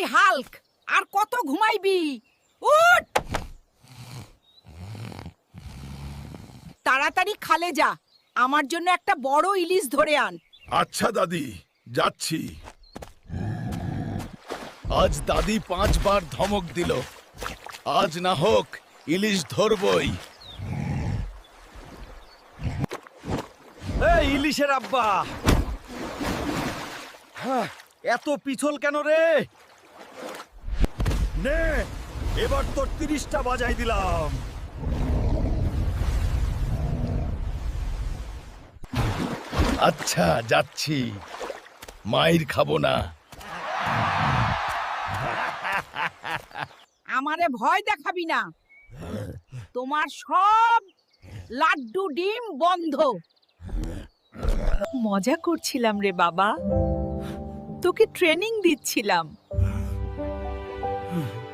এই হাল্ক আর কত ঘুমাইবি? উঠ! তাড়াতাড়ি খালে যা আমার জন্য একটা বড় ইলিশ ধরে আন। আচ্ছা দাদি যাচ্ছি। আজ দাদি পাঁচবার ধমক দিল। আজ না হোক ইলিশ ধরবই। এই ইলিশের আব্বা! হ্যাঁ, এত পিছল কেন রে? নে এবার তোর তিরিশটা বাজাই দিলাম। আচ্ছা যাচ্ছি। মায়ের খাব না। আমারে ভয় দেখাবি না। তোমার সব লাড্ডু ডিম বন্ধ। মজা করছিলাম রে বাবা। তোকে ট্রেনিং দিচ্ছিলাম। 嗯。